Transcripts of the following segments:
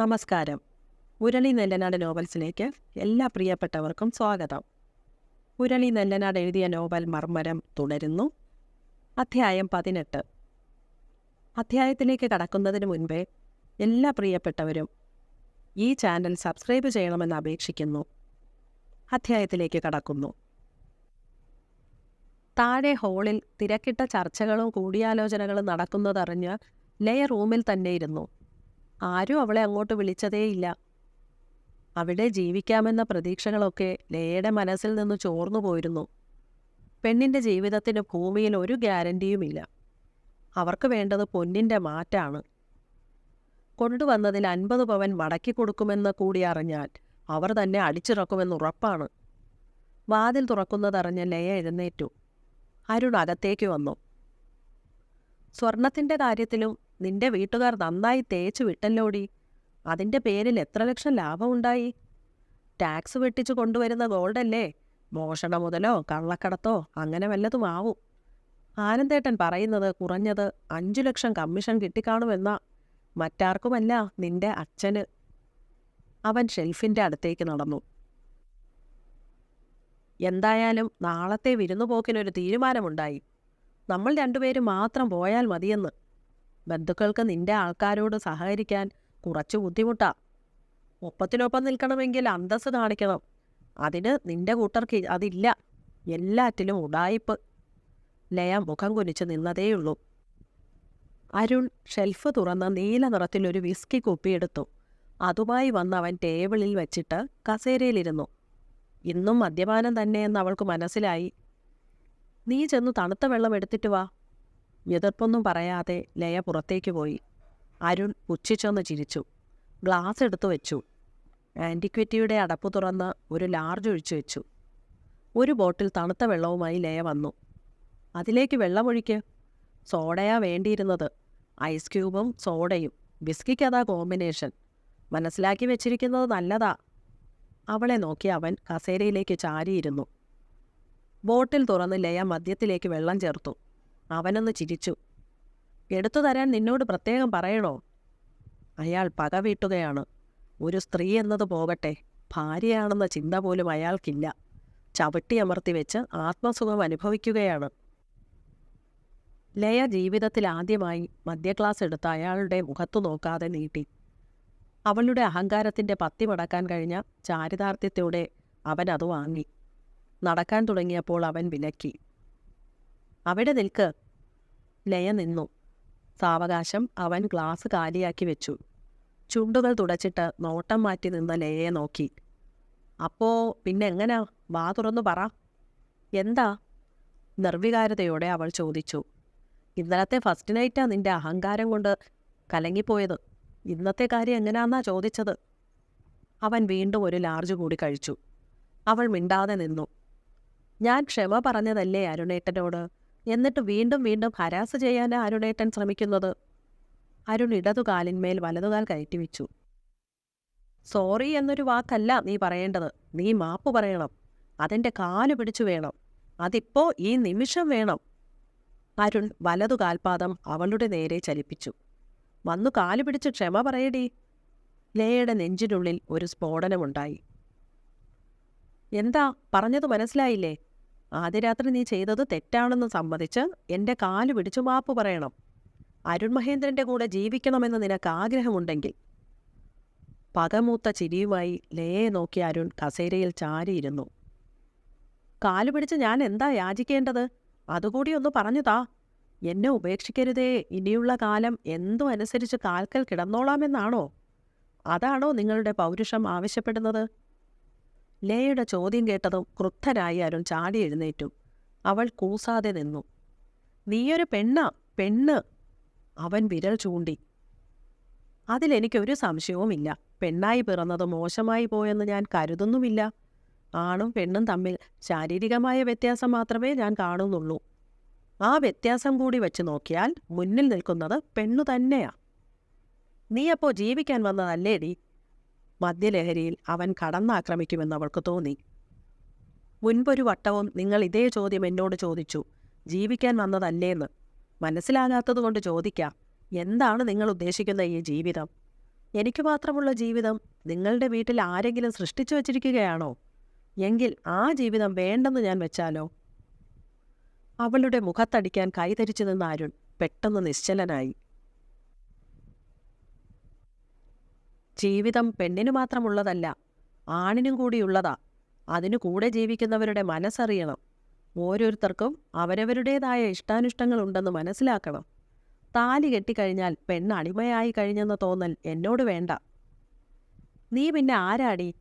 നമസ്കാരം. മുരളി നെല്ലനാട് നോവൽസിലേക്ക് എല്ലാ പ്രിയപ്പെട്ടവർക്കും സ്വാഗതം. മുരളി നെല്ലനാട് എഴുതിയ നോവൽ മർമ്മരം തുടരുന്നു. അധ്യായം പതിനെട്ട്. അധ്യായത്തിലേക്ക് കടക്കുന്നതിന് മുൻപേ എല്ലാ പ്രിയപ്പെട്ടവരും ഈ ചാനൽ സബ്സ്ക്രൈബ് ചെയ്യണമെന്ന് അപേക്ഷിക്കുന്നു. അധ്യായത്തിലേക്ക് കടക്കുന്നു. താഴെ ഹോളിൽ തിരക്കിട്ട ചർച്ചകളും കൂടിയാലോചനകളും നടക്കുന്നതറിഞ്ഞ് ലയ റൂമിൽ തന്നെ ഇരുന്നു ആരും അവളെ അങ്ങോട്ട് വിളിച്ചതേയില്ല. അവിടെ ജീവിക്കാമെന്ന പ്രതീക്ഷകളൊക്കെ ലയയുടെ മനസ്സിൽ നിന്ന് ചോർന്നു പോയിരുന്നു. പെണ്ണിന്റെ ജീവിതത്തിന് ഭൂമിയിൽ ഒരു ഗ്യാരണ്ടിയുമില്ല. അവർക്ക് വേണ്ടത് പൊന്നിന്റെ മാറ്റാണ്. കൊണ്ടുവന്നതിൽ അൻപത് പവൻ മടക്കി കൊടുക്കുമെന്ന് കൂടി അറിഞ്ഞാൽ അവർ തന്നെ അടിച്ചിറക്കുമെന്ന് ഉറപ്പാണ്. വാതിൽ തുറക്കുന്നതറിഞ്ഞ് ലയ എഴുന്നേറ്റു. അരുൺ അകത്തേക്ക് വന്നു. സ്വർണത്തിന്റെ കാര്യത്തിലും നിന്റെ വീട്ടുകാർ നന്നായി തേച്ചു വിട്ടല്ലോടി? അതിന്റെ പേരിൽ എത്ര ലക്ഷം ലാഭമുണ്ടായി? ടാക്സ് വെട്ടിച്ച് കൊണ്ടുവരുന്ന ഗോൾഡല്ലേ? മോഷണ മുതലോ കള്ളക്കടത്തോ അങ്ങനെ വല്ലതും ആവും ആനന്ദേട്ടൻ പറയുന്നത് കുറഞ്ഞത് അഞ്ചു ലക്ഷം കമ്മീഷൻ കിട്ടിക്കാണുമെന്ന. മറ്റാർക്കുമല്ല നിന്റെ അച്ഛന്. അവൻ ഷെൽഫിന്റെ അടുത്തേക്ക് നടന്നു. എന്തായാലും നാളത്തെ വിരുന്നുപോക്കിനൊരു തീരുമാനമുണ്ടായി. നമ്മൾ രണ്ടുപേരും മാത്രം പോയാൽ മതിയെന്ന്. ബന്ധുക്കൾക്ക് നിന്റെ ആൾക്കാരോട് സഹകരിക്കാൻ കുറച്ച് ബുദ്ധിമുട്ടാ. ഒപ്പത്തിനൊപ്പം നിൽക്കണമെങ്കിൽ അന്തസ് കാണിക്കണം. അതിന് നിന്റെ കൂട്ടർക്ക് അതില്ല. എല്ലാറ്റിലും ഉടായിപ്പ്. ലയ മുഖം കുനിച്ച് നിന്നതേയുള്ളൂ. അരുൺ ഷെൽഫ് തുറന്ന് നീല നിറത്തിലൊരു വിസ്കി കുപ്പിയെടുത്തു അതുമായി വന്ന് അവൻ ടേബിളിൽ വെച്ചിട്ട് കസേരയിലിരുന്നു. ഇന്നും മദ്യപാനം തന്നെയെന്ന് അവൾക്ക് മനസ്സിലായി. നീ ചെന്ന് തണുത്ത വെള്ളം എടുത്തിട്ട് വാ. എതിർപ്പൊന്നും പറയാതെ ലയ പുറത്തേക്ക് പോയി. അരുൺ പുച്ഛിച്ചൊന്ന് ചിരിച്ചു. ഗ്ലാസ് എടുത്തു വെച്ചു. ആന്റിക്വിറ്റിയുടെ അടപ്പ് തുറന്ന് ഒരു ലാർജ് ഒഴിച്ചു വെച്ചു. ഒരു ബോട്ടിൽ തണുത്ത വെള്ളവുമായി ലയ വന്നു. അതിലേക്ക് വെള്ളമൊഴിക്ക്. സോഡയാ വേണ്ടിയിരുന്നത്. ഐസ് ക്യൂബും സോഡയും. ബിസ്കിക്കതാ കോമ്പിനേഷൻ. മനസ്സിലാക്കി വെച്ചിരിക്കുന്നത് നല്ലതാ. അവളെ നോക്കി അവൻ കസേരയിലേക്ക് ചാരിയിരുന്നു. ബോട്ടിൽ തുറന്ന് ലയ മദ്യത്തിലേക്ക് വെള്ളം ചേർത്തു. അവനൊന്ന് ചിരിച്ചു. എടുത്തു തരാൻ നിന്നോട് പ്രത്യേകം പറയണോ? അയാൾ പക വീട്ടുകയാണ്. ഒരു സ്ത്രീ എന്നത് പോകട്ടെ. ഭാര്യയാണെന്ന ചിന്ത പോലും അയാൾക്കില്ല. ചവിട്ടി അമർത്തി വെച്ച് ആത്മസുഖം അനുഭവിക്കുകയാണ്. ലയ ജീവിതത്തിൽ ആദ്യമായി മധ്യക്ലാസ് എടുത്ത അയാളുടെ മുഖത്തു നോക്കാതെ നീട്ടി. അവളുടെ അഹങ്കാരത്തിന്റെ പത്തി മടക്കാൻ കഴിഞ്ഞ ചാരിതാർത്ഥ്യത്തോടെ അവൻ അത് വാങ്ങി. നടക്കാൻ തുടങ്ങിയപ്പോൾ അവൻ വിലക്കി. അവിടെ നിൽക്ക്. ലയ നിന്നു. സാവകാശം അവൻ ഗ്ലാസ് കാലിയാക്കി വെച്ചു. ചുണ്ടുകൾ തുടച്ചിട്ട് നോട്ടം മാറ്റി നിന്ന ലയയെ നോക്കി. അപ്പോ പിന്നെ എങ്ങനാ? വാ തുറന്നു പറ. എന്താ? നിർവികാരതയോടെ അവൾ ചോദിച്ചു. ഇന്നലത്തെ ഫസ്റ്റ് നൈറ്റാ നിന്റെ അഹങ്കാരം കൊണ്ട് കലങ്ങിപ്പോയത്. ഇന്നത്തെ കാര്യം എങ്ങനാന്നാ ചോദിച്ചത്? അവൻ വീണ്ടും ഒരു ലാർജ് കൂടി കഴിച്ചു. അവൾ മിണ്ടാതെ നിന്നു. ഞാൻ ക്ഷമ പറഞ്ഞതല്ലേ അരുണേട്ടനോട്? എന്നിട്ട് വീണ്ടും വീണ്ടും ഹരാസ് ചെയ്യാൻ അരുണേട്ടൻ ശ്രമിക്കുന്നത്? അരുൺ ഇടതുകാലിന്മേൽ വലതുകാൽ കയറ്റിവെച്ചു സോറി എന്നൊരു വാക്കല്ല നീ പറയേണ്ടത്. നീ മാപ്പ് പറയണം. അതിന്റെ കാൽ പിടിച്ചു വേണം. അതിപ്പോ ഈ നിമിഷം വേണം. അരുൺ വലതു കാൽപാദം അവളുടെ നേരെ ചലിപ്പിച്ചു. വന്നു കാൽ പിടിച്ച് ക്ഷമ പറയടി. ലയയുടെ നെഞ്ചിനുള്ളിൽ ഒരു സ്ഫോടനമുണ്ടായി. എന്താ? പറഞ്ഞത് മനസ്സിലായില്ലേ? ആദ്യ രാത്രി നീ ചെയ്തത് തെറ്റാണെന്ന് സമ്മതിച്ച് എന്റെ കാൽ പിടിച്ചു മാപ്പ് പറയണം. അരുൺ മഹേന്ദ്രന്റെ കൂടെ ജീവിക്കണമെന്ന് നിനക്ക് ആഗ്രഹമുണ്ടെങ്കിൽ. പകമൂത്ത ചിരിയുമായി ലയെ നോക്കി അരുൺ കസേരയിൽ ചാരിയിരുന്നു. കാലു പിടിച്ച് ഞാൻ എന്താ യാചിക്കേണ്ടത്? അതുകൂടി ഒന്ന് പറഞ്ഞു താ. എന്നെ ഉപേക്ഷിക്കരുതേ. ഇനിയുള്ള കാലം എന്തും അനുസരിച്ച് കാൽക്കൽ കിടന്നോളാമെന്നാണോ? അതാണോ നിങ്ങളുടെ പൗരുഷം ആവശ്യപ്പെടുന്നത്? ലയയുടെ ചോദ്യം കേട്ടതും ക്രുദ്ധനായി അരുൺ ചാടി എഴുന്നേറ്റു. അവൾ കൂസാതെ നിന്നു. നീയൊരു പെണ്ണാ പെണ്ണ് അവൻ വിരൽ ചൂണ്ടി. അതിലെനിക്കൊരു സംശയവുമില്ല. പെണ്ണായി പിറന്നത് മോശമായി പോയെന്ന് ഞാൻ കരുതുന്നുമില്ല. ആണും പെണ്ണും തമ്മിൽ ശാരീരികമായ വ്യത്യാസം മാത്രമേ ഞാൻ കാണുന്നുള്ളൂ. ആ വ്യത്യാസം കൂടി വെച്ച് നോക്കിയാൽ മുന്നിൽ നിൽക്കുന്നത് പെണ്ണു തന്നെയാ. നീ ജീവിക്കാൻ വന്നതല്ലേടി? മദ്യലഹരിയിൽ അവൻ കടന്നാക്രമിക്കുമെന്ന് അവൾക്ക് തോന്നി. മുൻപൊരു വട്ടവും നിങ്ങൾ ഇതേ ചോദ്യം എന്നോട് ചോദിച്ചു. ജീവിക്കാൻ വന്നതല്ലേന്ന്. മനസ്സിലാകാത്തതുകൊണ്ട് ചോദിക്കാം. എന്താണ് നിങ്ങൾ ഉദ്ദേശിക്കുന്ന ഈ ജീവിതം? എനിക്ക് മാത്രമുള്ള ജീവിതം നിങ്ങളുടെ വീട്ടിൽ ആരെങ്കിലും സൃഷ്ടിച്ചു വച്ചിരിക്കുകയാണോ? എങ്കിൽ ആ ജീവിതം വേണ്ടെന്ന് ഞാൻ വെച്ചാലോ? അവളുടെ മുഖത്തടിക്കാൻ കൈതരിച്ചു നിന്ന അരുൺ പെട്ടെന്ന് നിശ്ചലനായി. ജീവിതം പെണ്ണിനു മാത്രമുള്ളതല്ല ആണിനും കൂടിയുള്ളതാ അതിനു കൂടെ ജീവിക്കുന്നവരുടെ മനസ്സറിയണം. ഓരോരുത്തർക്കും അവരവരുടേതായ ഇഷ്ടാനിഷ്ടങ്ങളുണ്ടെന്ന് മനസ്സിലാക്കണം. താലി കെട്ടിക്കഴിഞ്ഞാൽ പെണ്ണ് അടിമയായി കഴിഞ്ഞെന്ന തോന്നൽ എന്നോട് വേണ്ട. നീ പിന്നെ ആരാടി?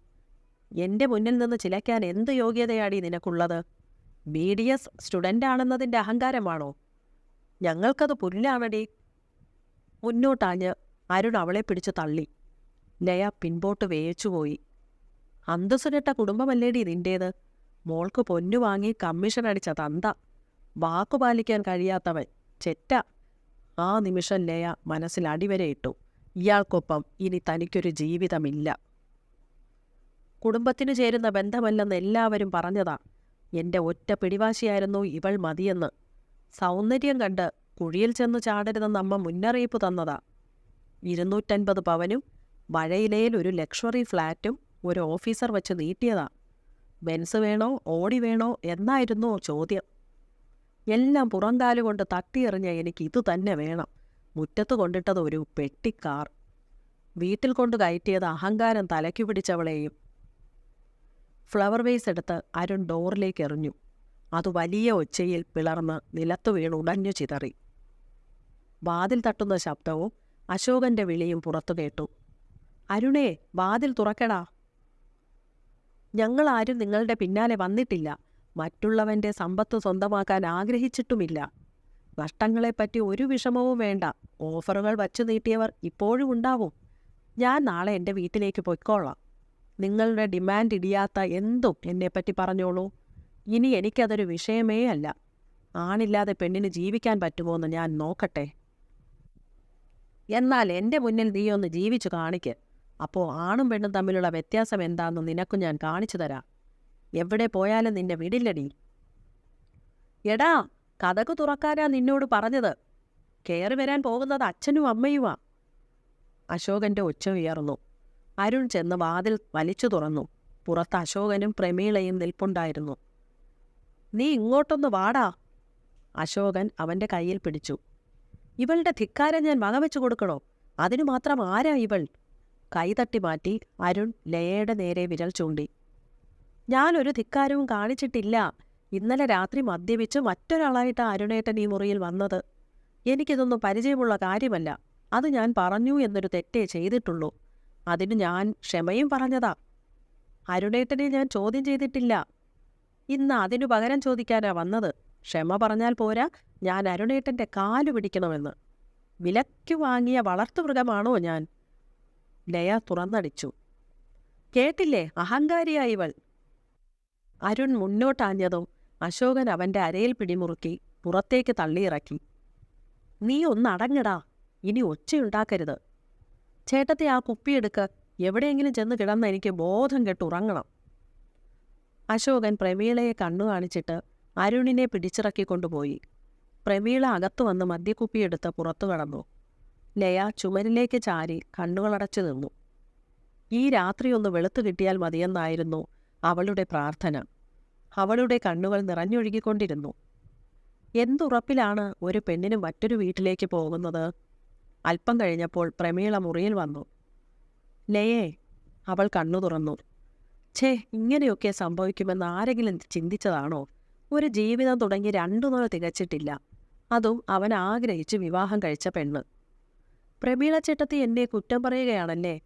എന്റെ മുന്നിൽ നിന്ന് ചിലയ്ക്കാൻ എന്ത് യോഗ്യതയാടി നിനക്കുള്ളത്? ബി ഡി എസ് സ്റ്റുഡന്റ് ആണെന്നതിന്റെ അഹങ്കാരമാണോ? ഞങ്ങൾക്കത് പുല്ലാണടി മുന്നോട്ടാഞ്ഞ് അരുൺ അവളെ പിടിച്ചു തള്ളി. ലയ പിൻപോട്ട് വേച്ചുപോയി അന്തസ് കെട്ട കുടുംബമല്ലേടി നിന്റേത്? മോൾക്ക് പൊന്നു വാങ്ങി കമ്മീഷൻ അടിച്ച തന്ത. വാക്കു പാലിക്കാൻ കഴിയാത്തവൻ ചെറ്റ. ആ നിമിഷം ലയ മനസ്സിൽ അടിവരെ ഇട്ടു ഇയാൾക്കൊപ്പം ഇനി തനിക്കൊരു ജീവിതമില്ല. കുടുംബത്തിനു ചേരുന്ന ബന്ധമല്ലെന്ന് എല്ലാവരും പറഞ്ഞതാ. എന്റെ ഒറ്റ പിടിവാശിയായിരുന്നു ഇവൾ മതിയെന്ന്. സൗന്ദര്യം കണ്ട് കുഴിയിൽ ചെന്ന് ചാടരുതെന്ന് അമ്മ മുന്നറിയിപ്പ് തന്നതാ. ഇരുന്നൂറ്റൻപത് പവനും വഴയിലയിൽ ഒരു ലക്ഷറി ഫ്ലാറ്റും ഒരു ഓഫീസർ വെച്ച് നീട്ടിയതാ. ബെൻസ് വേണോ ഓടി വേണോ എന്നായിരുന്നു ചോദ്യം. എല്ലാം പുറംകാലുകൊണ്ട് തട്ടിയെറിഞ്ഞ എനിക്ക് ഇത് തന്നെ വേണം. മുറ്റത്ത് കൊണ്ടിട്ടത് ഒരു പെട്ടിക്കാർ വീട്ടിൽ കൊണ്ട് കയറ്റിയത് അഹങ്കാരം തലയ്ക്കു പിടിച്ചവളെയും. ഫ്ലവർ വേസ് എടുത്ത് അരുൺ ഡോറിലേക്ക് എറിഞ്ഞു. അത് വലിയ ഒച്ചയിൽ പിളർന്ന് നിലത്തു വീണ് ഉടഞ്ഞു ചിതറി. വാതിൽ തട്ടുന്ന ശബ്ദവും അശോകന്റെ വിളിയും പുറത്തു കേട്ടു. അരുണേ വാതിൽ തുറക്കടാ. ഞങ്ങളാരും നിങ്ങളുടെ പിന്നാലെ വന്നിട്ടില്ല. മറ്റുള്ളവന്റെ സമ്പത്ത് സ്വന്തമാക്കാൻ ആഗ്രഹിച്ചിട്ടുമില്ല. നഷ്ടങ്ങളെപ്പറ്റി ഒരു വിഷമവും വേണ്ട. ഓഫറുകൾ വച്ചു നീട്ടിയവർ ഇപ്പോഴും ഉണ്ടാവും. ഞാൻ നാളെ എന്റെ വീട്ടിലേക്ക് പൊയ്ക്കോളാം. നിങ്ങളുടെ ഡിമാൻഡ് ഇടിയാത്ത എന്തും എന്നെപ്പറ്റി പറഞ്ഞോളൂ. ഇനി എനിക്കതൊരു വിഷയമേ അല്ല. ആണില്ലാതെ പെണ്ണിന് ജീവിക്കാൻ പറ്റുമോ എന്ന് ഞാൻ നോക്കട്ടെ. എന്നാൽ എന്റെ മുന്നിൽ നീ ഒന്ന് ജീവിച്ചു കാണിക്ക്. അപ്പോൾ ആണും പെണ്ണും തമ്മിലുള്ള വ്യത്യാസം എന്താണെന്ന് നിനക്കും ഞാൻ കാണിച്ചു തരാം. എവിടെ പോയാലും നിന്നെ വിടില്ലടി. എടാ കഥക്ക് തുറക്കാനാ നിന്നോട് പറഞ്ഞത്. കയറി വരാൻ പോകുന്നത് അച്ഛനും അമ്മയുമാ. അശോകന്റെ ഒച്ച ഉയർന്നു. അരുൺ ചെന്ന് വാതിൽ വലിച്ചു തുറന്നു. പുറത്ത് അശോകനും പ്രമീളയും നിൽപ്പുണ്ടായിരുന്നു. നീ ഇങ്ങോട്ടൊന്ന് വാടാ. അശോകൻ അവന്റെ കയ്യിൽ പിടിച്ചു. ഇവളുടെ ധിക്കാരം ഞാൻ വകവെച്ചു കൊടുക്കണോ? അതിനു മാത്രം ആരാ ഇവൾ? കൈതട്ടി മാറ്റി അരുൺ ലയയുടെ നേരെ വിരൽ ചൂണ്ടി. ഞാനൊരു ധിക്കാരവും കാണിച്ചിട്ടില്ല. ഇന്നലെ രാത്രി മദ്യപിച്ച് മറ്റൊരാളായിട്ട് അരുണേട്ടൻ ഈ മുറിയിൽ വന്നത്. എനിക്കിതൊന്നും പരിചയമുള്ള കാര്യമല്ല. അത് ഞാൻ പറഞ്ഞു എന്നൊരു തെറ്റേ ചെയ്തിട്ടുള്ളൂ. അതിന് ഞാൻ ക്ഷമയും പറഞ്ഞതാ. അരുണേട്ടനെ ഞാൻ ചോദ്യം ചെയ്തിട്ടില്ല. ഇന്ന് അതിനു പകരം ചോദിക്കാനാ വന്നത്. ക്ഷമ പറഞ്ഞാൽ പോരാ. ഞാൻ അരുണേട്ടന്റെ കാലു പിടിക്കണമെന്ന്. വിലയ്ക്ക് വാങ്ങിയ വളർത്തുമൃഗമാണോ ഞാൻ? ലയ തുറന്നടിച്ചു. കേട്ടില്ലേ? അഹങ്കാരിയായിവൾ. അരുൺ മുന്നോട്ടാഞ്ഞതും അശോകൻ അവന്റെ അരയിൽ പിടിമുറുക്കി പുറത്തേക്ക് തള്ളിയിറക്കി. നീ ഒന്നടങ്ങടാ. ഇനി ഒച്ചയുണ്ടാക്കരുത്. ചേട്ടത്തെ ആ കുപ്പിയെടുക്ക്. എവിടെയെങ്കിലും ചെന്ന് കിടന്ന് എനിക്ക് ബോധം കെട്ട് ഉറങ്ങണം. അശോകൻ പ്രമീളയെ കണ്ണു കാണിച്ചിട്ട് അരുണിനെ പിടിച്ചിറക്കിക്കൊണ്ടുപോയി. പ്രമീള അകത്തു വന്ന് മദ്യക്കുപ്പിയെടുത്ത് പുറത്തു കടന്നു. ലയ ചുമരിലേക്ക് ചാരി കണ്ണുകളടച്ചു നിന്നു. ഈ രാത്രി ഒന്ന് വെളുത്തു കിട്ടിയാൽ മതിയെന്നായിരുന്നു അവളുടെ പ്രാർത്ഥന. അവളുടെ കണ്ണുകൾ നിറഞ്ഞൊഴുകിക്കൊണ്ടിരുന്നു. എന്തുറപ്പിലാണ് ഒരു പെണ്ണിന് മറ്റൊരു വീട്ടിലേക്ക് പോകുന്നത്? അല്പം കഴിഞ്ഞപ്പോൾ പ്രമീള മുറിയിൽ വന്നു. ലയേ അവൾ കണ്ണു തുറന്നു. ഛേ ഇങ്ങനെയൊക്കെ സംഭവിക്കുമെന്ന് ആരെങ്കിലും ചിന്തിച്ചതാണോ? ഒരു ജീവിതം തുടങ്ങി രണ്ടു നാൾ തികച്ചിട്ടില്ല. അതും അവൻ ആഗ്രഹിച്ച് വിവാഹം കഴിച്ച പെണ്ണ്. പ്രമീള ചേട്ടത്തി എന്നെ കുറ്റം പറയുകയാണല്ലേ?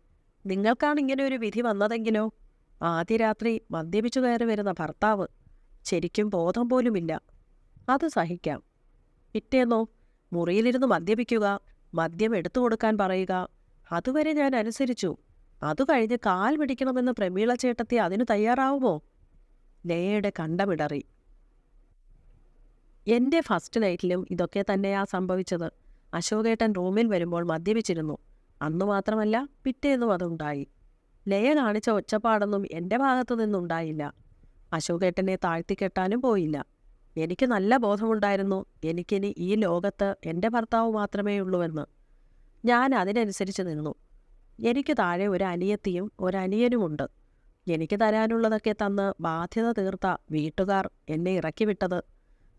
നിങ്ങൾക്കാണ് ഇങ്ങനെ ഒരു വിധി വന്നതെങ്കിലോ? ആദ്യ രാത്രി മദ്യപിച്ചു കയറി വരുന്ന ഭർത്താവ് ശരിക്കും ബോധം പോലുമില്ല. അത് സഹിക്കാം. പിറ്റേന്നോ മുറിയിലിരുന്ന് മദ്യപിക്കുക മദ്യം എടുത്തു കൊടുക്കാൻ പറയുക അതുവരെ ഞാൻ അനുസരിച്ചു. അതു കഴിഞ്ഞ് കാൽ പിടിക്കണമെന്ന് പ്രമീള ചേട്ടത്തി അതിന് തയ്യാറാവുമോ? ലയയുടെ കണ്ടമിടറി. എന്റെ ഫസ്റ്റ് നൈറ്റിലും ഇതൊക്കെ തന്നെയാ സംഭവിച്ചത്. അശോകേട്ടൻ റൂമിൽ വരുമ്പോൾ മദ്യപിച്ചിരുന്നു. അന്നു മാത്രമല്ല പിറ്റേന്നും അതുണ്ടായി. ലയ കാണിച്ച ഒച്ചപ്പാടൊന്നും എന്റെ ഭാഗത്തു നിന്നുണ്ടായില്ല. അശോകേട്ടനെ താഴ്ത്തിക്കെട്ടാനും പോയില്ല. എനിക്ക് നല്ല ബോധമുണ്ടായിരുന്നു. എനിക്കിനി ഈ ലോകത്ത് എന്റെ ഭർത്താവ് മാത്രമേ ഉള്ളൂവെന്ന്. ഞാൻ അതിനനുസരിച്ച് നിന്നു. എനിക്ക് താഴെ ഒരു അനിയത്തിയും ഒരനിയനുമുണ്ട് എനിക്ക് തരാനുള്ളതൊക്കെ തന്ന് ബാധ്യത തീർത്ത വീട്ടുകാർ എന്നെ ഇറക്കിവിട്ടത്.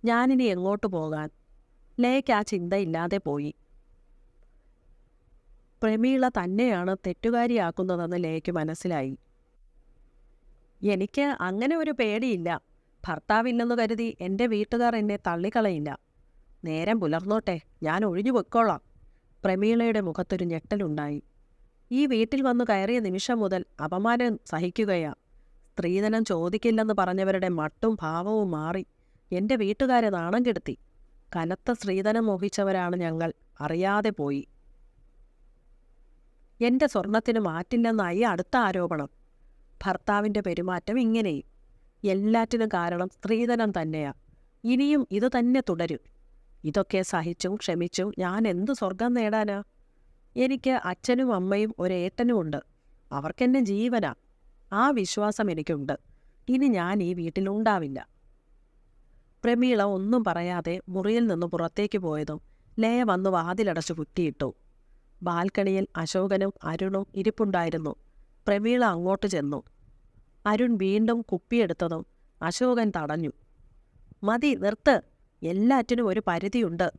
ഞാനിനി എങ്ങോട്ട് പോകാൻ? ലേക്ക് ആ ചിന്ത ഇല്ലാതെ പോയി. പ്രമീള തന്നെയാണ് തെറ്റുകാരിയാക്കുന്നതെന്ന് ലേക്ക് മനസ്സിലായി. എനിക്ക് അങ്ങനെ ഒരു പേടിയില്ല. ഭർത്താവില്ലെന്ന് കരുതി എന്റെ വീട്ടുകാർ എന്നെ തള്ളിക്കളയില്ല. നേരം പുലർന്നോട്ടെ ഞാൻ ഒഴിഞ്ഞു പൊയ്ക്കോളാം. പ്രമീളയുടെ മുഖത്തൊരു ഞെട്ടലുണ്ടായി. ഈ വീട്ടിൽ വന്നു കയറിയ നിമിഷം മുതൽ അപമാനം സഹിക്കുകയാ. സ്ത്രീധനം ചോദിക്കില്ലെന്ന് പറഞ്ഞവരുടെ മട്ടും ഭാവവും മാറി. എന്റെ വീട്ടുകാരെ നാണം കെടുത്തി. കനത്ത സ്ത്രീധനം മോഹിച്ചവരാണ് ഞങ്ങൾ. അറിയാതെ പോയി. എന്റെ സ്വർണത്തിന് മാറ്റില്ലെന്നായി അടുത്ത ആരോപണം. ഭർത്താവിന്റെ പെരുമാറ്റം ഇങ്ങനെയും. എല്ലാറ്റിനും കാരണം സ്ത്രീധനം തന്നെയാ. ഇനിയും ഇത് തന്നെ തുടരും. ഇതൊക്കെ സഹിച്ചും ക്ഷമിച്ചും ഞാൻ എന്ത് സ്വർഗം നേടാനാ? എനിക്ക് അച്ഛനും അമ്മയും ഒരേട്ടനും ഉണ്ട്. അവർക്കെന്നെ ജീവനാ. ആ വിശ്വാസം എനിക്കുണ്ട്. ഇനി ഞാൻ ഈ വീട്ടിലുണ്ടാവില്ല. പ്രമീള ഒന്നും പറയാതെ മുറിയിൽ നിന്ന് പുറത്തേക്ക് പോയതും ലയ വന്ന് വാതിലടച്ചു കുത്തിയിട്ടു. ബാൽക്കണിയിൽ അശോകനും അരുണും ഇരിപ്പുണ്ടായിരുന്നു. പ്രമീള അങ്ങോട്ട് ചെന്നു. അരുൺ വീണ്ടും കുപ്പിയെടുത്തതും അശോകൻ തടഞ്ഞു. മതി നിർത്ത്. എല്ലാറ്റിനും ഒരു പരിധിയുണ്ട്.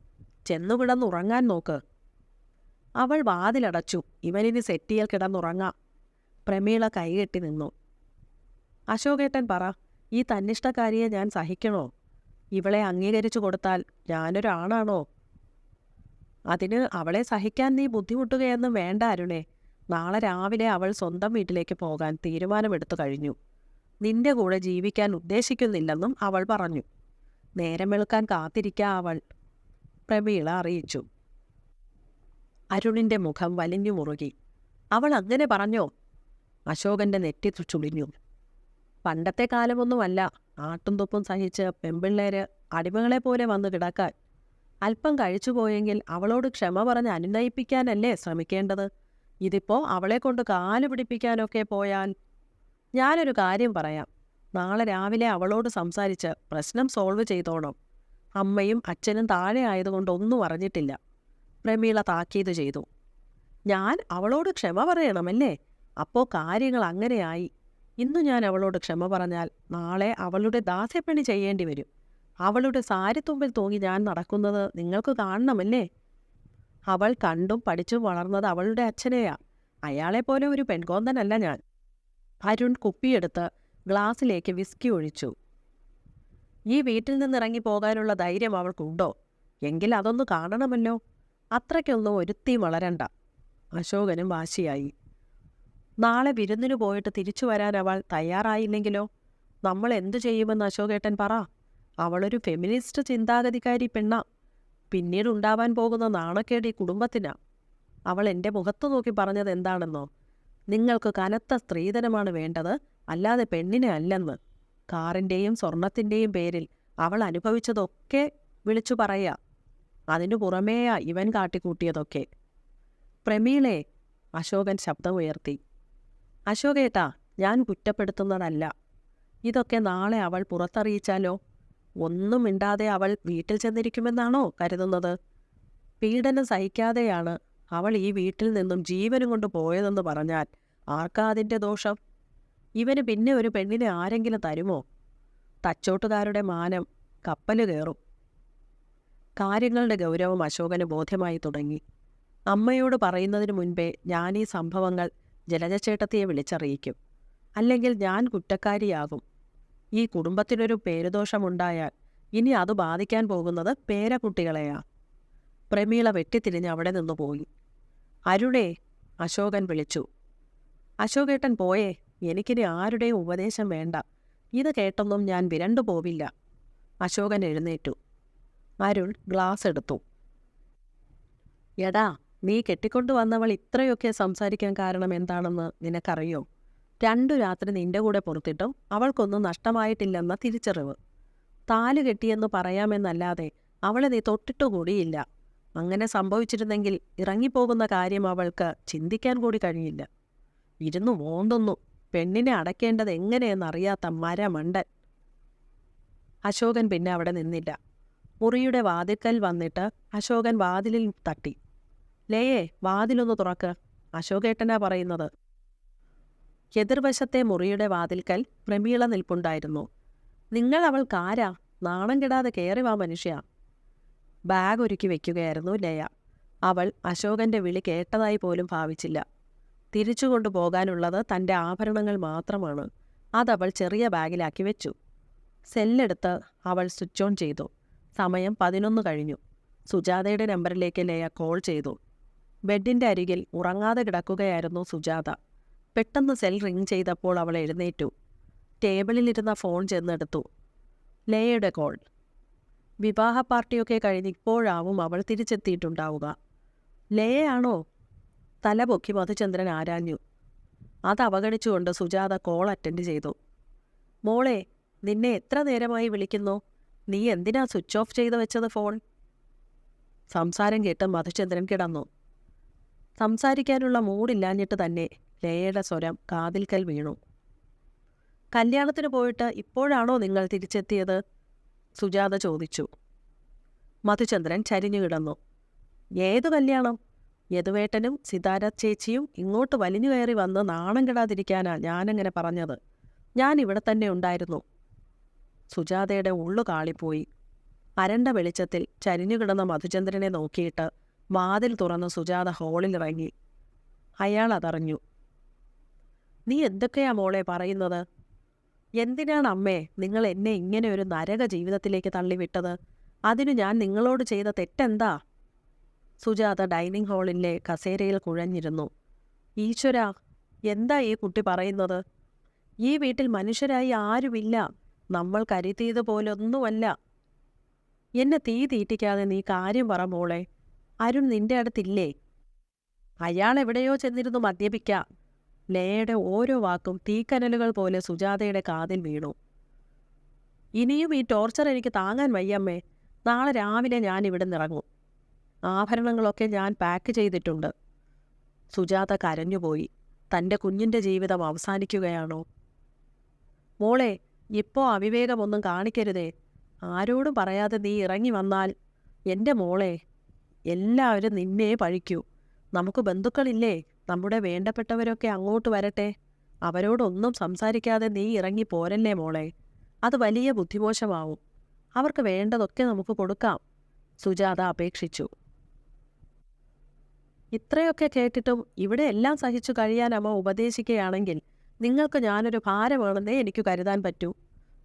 ചെന്നുകിടന്നുറങ്ങാൻ നോക്ക്. അവൾ വാതിലടച്ചു. ഇവനിനി സെറ്റിയിൽ കിടന്നുറങ്ങാം. പ്രമീള കൈകെട്ടി നിന്നു. അശോകേട്ടൻ പറ ഈ തന്നിഷ്ടക്കാരിയെ ഞാൻ സഹിക്കണോ? ഇവളെ അംഗീകരിച്ചു കൊടുത്താൽ ഞാനൊരാണാണോ? അതിന് അവളെ സഹിക്കാൻ നീ ബുദ്ധിമുട്ടുകയെന്ന് വേണ്ട അരുണേ. നാളെ രാവിലെ അവൾ സ്വന്തം വീട്ടിലേക്ക് പോകാൻ തീരുമാനമെടുത്തു കഴിഞ്ഞു. നിന്റെ കൂടെ ജീവിക്കാൻ ഉദ്ദേശിക്കുന്നില്ലെന്നും അവൾ പറഞ്ഞു. നേരം വെളുക്കാൻ കാത്തിരിക്കാ അവൾ. പ്രമീള അറിയിച്ചു. അരുണിന്റെ മുഖം വലിഞ്ഞു മുറുകി. അവൾ അങ്ങനെ പറഞ്ഞോ? അശോകന്റെ നെറ്റി ചുളിഞ്ഞു. പണ്ടത്തെ കാലമൊന്നുമല്ല. ആട്ടും തുപ്പും സഹിച്ച് പെമ്പിള്ളേര് അടിമകളെ പോലെ വന്ന് കിടക്കാൻ. അല്പം കഴിച്ചു പോയെങ്കിൽ അവളോട് ക്ഷമ പറഞ്ഞ് അനുനയിപ്പിക്കാനല്ലേ ശ്രമിക്കേണ്ടത്? ഇതിപ്പോൾ അവളെ കൊണ്ട് കാൽ പിടിപ്പിക്കാനൊക്കെ പോയാൽ ഞാനൊരു കാര്യം പറയാം. നാളെ രാവിലെ അവളോട് സംസാരിച്ച് പ്രശ്നം സോൾവ് ചെയ്തോണം. അമ്മയും അച്ഛനും താഴെ ആയതുകൊണ്ട് ഒന്നും അറിഞ്ഞിട്ടില്ല. പ്രമീള താക്കീത് ചെയ്തു. ഞാൻ അവളോട് ക്ഷമ പറയണമല്ലേ? അപ്പോൾ കാര്യങ്ങൾ അങ്ങനെയായി. ഇന്നു ഞാൻ അവളോട് ക്ഷമ പറഞ്ഞാൽ നാളെ അവളുടെ ദാസ്യപ്പണി ചെയ്യേണ്ടി വരും. അവളുടെ സാരിത്തുമ്പിൽ തൂങ്ങി ഞാൻ നടക്കുന്നത് നിങ്ങൾക്ക് കാണണമല്ലേ? അവൾ കണ്ടും പഠിച്ചും വളർന്നത് അവളുടെ അച്ഛനെയാ. അയാളെപ്പോലെ ഒരു പെൺകോന്തനല്ല ഞാൻ. അരുൺ കുപ്പിയെടുത്ത് ഗ്ലാസ്സിലേക്ക് വിസ്കി ഒഴിച്ചു. ഈ വീട്ടിൽ നിന്നിറങ്ങി പോകാനുള്ള ധൈര്യം അവൾക്കുണ്ടോ? എങ്കിൽ അതൊന്ന് കാണണമല്ലോ. അത്രയ്ക്കൊന്നും ഒരുത്തി വളരണ്ട. അശോകനും വാശിയായി. നാളെ വിരുന്നിന് പോയിട്ട് തിരിച്ചു വരാൻ അവൾ തയ്യാറായില്ലെങ്കിലോ? നമ്മൾ എന്തു ചെയ്യുമെന്ന് അശോകേട്ടൻ പറ. അവളൊരു ഫെമിനിസ്റ്റ് ചിന്താഗതിക്കാരി പെണ്ണ. പിന്നീട് ഉണ്ടാവാൻ പോകുന്ന നാണക്കേട് ഈ കുടുംബത്തിനാ. അവൾ എന്റെ മുഖത്ത് നോക്കി പറഞ്ഞത് എന്താണെന്നോ? നിങ്ങൾക്ക് കനത്ത സ്ത്രീധനമാണ് വേണ്ടത് അല്ലാതെ പെണ്ണിനെ അല്ലെന്ന്. കാറിന്റെയും സ്വർണത്തിന്റെയും പേരിൽ അവൾ അനുഭവിച്ചതൊക്കെ വിളിച്ചു പറയാ. അതിനു പുറമേയാ ഇവൻ കാട്ടിക്കൂട്ടിയതൊക്കെ. പ്രമീളെ അശോകൻ ശബ്ദമുയർത്തി. അശോകേട്ടാ ഞാൻ കുറ്റപ്പെടുത്തുന്നതല്ല. ഇതൊക്കെ നാളെ അവൾ പുറത്തറിയിച്ചാലോ? ഒന്നും മിണ്ടാതെ അവൾ വീട്ടിൽ ചെന്നിരിക്കുമെന്നാണോ കരുതുന്നത്? പീഡനം സഹിക്കാതെയാണ് അവൾ ഈ വീട്ടിൽ നിന്നും ജീവനും കൊണ്ട് പോയതെന്ന് പറഞ്ഞാൽ ആർക്കാ അതിന്റെ ദോഷം? ഇവന് പിന്നെ ഒരു പെണ്ണിനെ ആരെങ്കിലും തരുമോ? തച്ചോട്ടുകാരുടെ മാനം കപ്പൽ കയറും. കാര്യങ്ങളുടെ ഗൗരവം അശോകന് ബോധ്യമായി തുടങ്ങി. അമ്മയോട് പറയുന്നതിന് മുൻപേ ഈ സംഭവങ്ങൾ ജലജച്ചേട്ടത്തിയെ വിളിച്ചറിയിക്കും. അല്ലെങ്കിൽ ഞാൻ കുറ്റക്കാരിയാകും. ഈ കുടുംബത്തിനൊരു പേരുദോഷമുണ്ടായാൽ ഇനി അത് ബാധിക്കാൻ പോകുന്നത് പേരക്കുട്ടികളെയാ. പ്രമീള വെട്ടിത്തിരിഞ്ഞ് അവിടെ നിന്ന് പോയി. അരുണേ അശോകൻ വിളിച്ചു. അശോകേട്ടൻ പോയേ എനിക്കിനി ആരുടെയും ഉപദേശം വേണ്ട. ഇത് കേട്ടൊന്നും ഞാൻ വിരണ്ടു പോവില്ല. അശോകൻ എഴുന്നേറ്റു. അരുൺ ഗ്ലാസ് എടുത്തു. എടാ നീ കെട്ടിക്കൊണ്ടുവന്നവൾ ഇത്രയൊക്കെ സംസാരിക്കാൻ കാരണം എന്താണെന്ന് നിനക്കറിയോ? രണ്ടു രാത്രി നിന്റെ കൂടെ പുറത്തിട്ടും അവൾക്കൊന്നും നഷ്ടമായിട്ടില്ലെന്ന തിരിച്ചറിവ്. താൽ കെട്ടിയെന്ന് പറയാമെന്നല്ലാതെ അവളെ നീ തൊട്ടിട്ടുകൂടിയില്ല അങ്ങനെ സംഭവിച്ചിരുന്നെങ്കിൽ ഇറങ്ങിപ്പോകുന്ന കാര്യം അവൾക്ക് ചിന്തിക്കാൻ കൂടി കഴിയില്ല. ഇരുന്നു മോന്തുന്നു പെണ്ണിനെ അടയ്ക്കേണ്ടത് എങ്ങനെയെന്നറിയാത്ത മരമണ്ടൻ. അശോകൻ പിന്നെ അവിടെ നിന്നില്ല. മുറിയുടെ വാതിൽക്കൽ വന്നിട്ട് അശോകൻ വാതിലിൽ തട്ടി. ലേയെ വാതിലൊന്ന് തുറക്ക്. അശോകേട്ടനാ പറയുന്നത്. എതിർവശത്തെ മുറിയുടെ വാതിൽക്കൽ പ്രമീള നിൽപ്പുണ്ടായിരുന്നു. നിങ്ങൾ അവൾക്കാരാ നാണം കെടാതെ കയറി വാ മനുഷ്യ. ബാഗ് ഒരുക്കി വയ്ക്കുകയായിരുന്നു ലയ. അവൾ അശോകന്റെ വിളി കേട്ടതായി പോലും ഭാവിച്ചില്ല. തിരിച്ചു കൊണ്ടുപോകാനുള്ളത് തന്റെ ആഭരണങ്ങൾ മാത്രമാണ്. അതവൾ ചെറിയ ബാഗിലാക്കി വെച്ചു. സെല്ലെടുത്ത് അവൾ സ്വിച്ച് ഓൺ ചെയ്തു. സമയം പതിനൊന്ന് കഴിഞ്ഞു. സുജാതയുടെ നമ്പറിലേക്ക് ലയ കോൾ ചെയ്തു. ബെഡിന്റെ അരികിൽ ഉറങ്ങാതെ കിടക്കുകയായിരുന്നു സുജാത. പെട്ടെന്ന് സെൽ റിങ് ചെയ്തപ്പോൾ അവൾ എഴുന്നേറ്റു. ടേബിളിലിരുന്ന ഫോൺ ചെന്നെടുത്തു. ലേയുടെ കോൾ. വിവാഹ പാർട്ടിയൊക്കെ കഴിഞ്ഞ് ഇപ്പോഴാവും അവൾ തിരിച്ചെത്തിയിട്ടുണ്ടാവുക. ലേയാണോ തല പൊക്കി മധുചന്ദ്രൻ ആരാഞ്ഞു. അത് അവഗണിച്ചുകൊണ്ട് സുജാത കോൾ അറ്റൻഡ് ചെയ്തു. മോളെ നിന്നെ എത്ര നേരമായി വിളിക്കുന്നു? നീ എന്തിനാ സ്വിച്ച് ഓഫ് ചെയ്തു വെച്ചത് ഫോൺ? സംസാരം കേട്ട് മധുചന്ദ്രൻ കിടന്നു. സംസാരിക്കാനുള്ള മൂടില്ലാഞ്ഞിട്ട് തന്നെ ലയയുടെ സ്വരം കാതിൽക്കൽ വീണു. കല്യാണത്തിന് പോയിട്ട് ഇപ്പോഴാണോ നിങ്ങൾ തിരിച്ചെത്തിയത്? സുജാത ചോദിച്ചു. മധുചന്ദ്രൻ ചരിഞ്ഞു കിടന്നു. ഏതു കല്യാണം? യദുവേട്ടനും സിതാര ചേച്ചിയും ഇങ്ങോട്ട് വലിഞ്ഞു കയറി വന്ന് നാണം കെടാതിരിക്കാനാ ഞാനങ്ങനെ പറഞ്ഞത്. ഞാൻ ഇവിടെ തന്നെ ഉണ്ടായിരുന്നു. സുജാതയുടെ ഉള്ളു കാളിപ്പോയി. അരണ്ട വെളിച്ചത്തിൽ ചരിഞ്ഞു കിടന്ന മധുചന്ദ്രനെ നോക്കിയിട്ട് വാതിൽ തുറന്ന് സുജാത ഹാളിലിറങ്ങി അയാൾ അതറിഞ്ഞു. നീ എന്തൊക്കെയാ മോളെ പറയുന്നത്? എന്തിനാണ് അമ്മേ നിങ്ങൾ എന്നെ ഇങ്ങനെ ഒരു നരക ജീവിതത്തിലേക്ക് തള്ളിവിട്ടത്? അതിനു ഞാൻ നിങ്ങളോട് ചെയ്ത തെറ്റെന്താ? സുജാത ഡൈനിങ് ഹാളിലെ കസേരയിൽ കുഴഞ്ഞിരുന്നു. ഈശ്വര എന്താ ഈ കുട്ടി പറയുന്നത്? ഈ വീട്ടിൽ മനുഷ്യരായി ആരുമില്ല. നമ്മൾ കരുത്തിയതുപോലൊന്നുമല്ല എന്നെ തീ തീറ്റിക്കാതെ നീ കാര്യം പറ മോളെ. അരുൺ നിന്റെ അടുത്തില്ലേ? അയാൾ എവിടെയോ ചെന്നിരുന്നു മദ്യപിക്കാം ലയയുടെ ഓരോ വാക്കും തീക്കനലുകൾ പോലെ സുജാതയുടെ കാതിൽ വീണു. ഇനിയും ഈ ടോർച്ചർ എനിക്ക് താങ്ങാൻ വയ്യമ്മേ. നാളെ രാവിലെ ഞാൻ ഇവിടെ നിറങ്ങും ആഭരണങ്ങളൊക്കെ ഞാൻ പാക്ക് ചെയ്തിട്ടുണ്ട്. സുജാത കരഞ്ഞുപോയി. തന്റെ കുഞ്ഞിന്റെ ജീവിതം അവസാനിക്കുകയാണോ? മോളെ ഇപ്പോൾ അവിവേകമൊന്നും കാണിക്കരുതേ. ആരോടും പറയാതെ നീ ഇറങ്ങി വന്നാൽ എന്റെ മോളെ എല്ലാവരും നിന്നെ പഴിക്കൂ. നമുക്ക് ബന്ധുക്കളില്ലേ? നമ്മുടെ വേണ്ടപ്പെട്ടവരൊക്കെ അങ്ങോട്ട് വരട്ടെ. അവരോടൊന്നും സംസാരിക്കാതെ നീ ഇറങ്ങി പോരല്ലേ മോളെ? അത് വലിയ ബുദ്ധിമോശമാവും. അവർക്ക് വേണ്ടതൊക്കെ നമുക്ക് കൊടുക്കാം. സുജാത അപേക്ഷിച്ചു. ഇത്രയൊക്കെ കേട്ടിട്ടും ഇവിടെ എല്ലാം സഹിച്ചു കഴിയാൻ അമ്മ ഉപദേശിക്കുകയാണെങ്കിൽ നിങ്ങൾക്ക് ഞാനൊരു ഭാരമാണെന്നേ എനിക്ക് കരുതാൻ പറ്റൂ.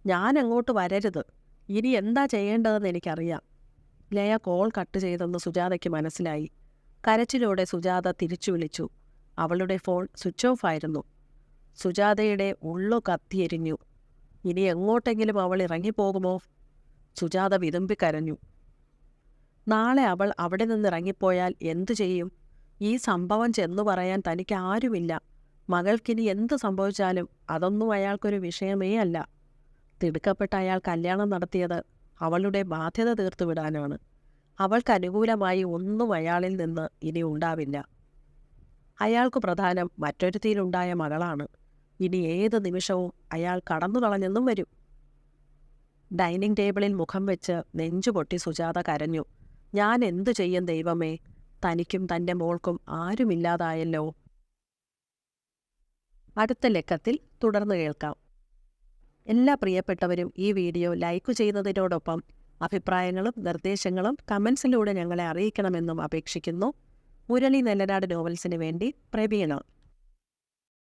ഞാൻ അങ്ങോട്ട് വരരുത്. ഇനി എന്താ ചെയ്യേണ്ടതെന്ന് എനിക്കറിയാം. ലയ കോൾ കട്ട് ചെയ്തെന്ന് സുജാതയ്ക്ക് മനസ്സിലായി. കരച്ചിലോടെ സുജാത തിരിച്ചു വിളിച്ചു. അവളുടെ ഫോൺ സ്വിച്ച് ഓഫ് ആയിരുന്നു. സുജാതയുടെ ഉള്ളു കത്തിയെരിഞ്ഞു. ഇനി എങ്ങോട്ടെങ്കിലും അവൾ ഇറങ്ങിപ്പോകുമോ? സുജാത വിതുമ്പിക്കരഞ്ഞു. നാളെ അവൾ അവിടെ നിന്ന് ഇറങ്ങിപ്പോയാൽ എന്തു ചെയ്യും? ഈ സംഭവം ചെന്നു പറയാൻ തനിക്ക് ആരുമില്ല. മകൾക്കിനി എന്ത് സംഭവിച്ചാലും അതൊന്നും അയാൾക്കൊരു വിഷയമേ അല്ല. തിടുക്കപ്പെട്ട അയാൾ കല്യാണം നടത്തിയത് അവളുടെ ബാധ്യത തീർത്തുവിടാനാണ് അവൾക്ക് അനുകൂലമായി ഒന്നും അയാളിൽ നിന്ന് ഇനി ഉണ്ടാവില്ല. അയാൾക്ക് പ്രധാനം മറ്റൊരുത്തിയിലുണ്ടായ മകളാണ്. ഇനി ഏത് നിമിഷവും അയാൾ കടന്നു കളഞ്ഞെന്നും വരും. ഡൈനിങ് ടേബിളിൽ മുഖം വെച്ച് നെഞ്ചുപൊട്ടി സുജാത കരഞ്ഞു. ഞാൻ എന്തു ചെയ്യും ദൈവമേ? തനിക്കും തന്റെ മോൾക്കും ആരുമില്ലാതായല്ലോ? അടുത്ത ലക്കത്തിൽ തുടർന്ന് കേൾക്കാം. എല്ലാ പ്രിയപ്പെട്ടവരും ഈ വീഡിയോ ലൈക്ക് ചെയ്യുന്നതിനോടൊപ്പം അഭിപ്രായങ്ങളും നിർദ്ദേശങ്ങളും കമൻസിലൂടെ ഞങ്ങളെ അറിയിക്കണമെന്നും അപേക്ഷിക്കുന്നു. മുരളി നെല്ലനാട് നോവൽസിന് വേണ്ടി പ്രവീണ.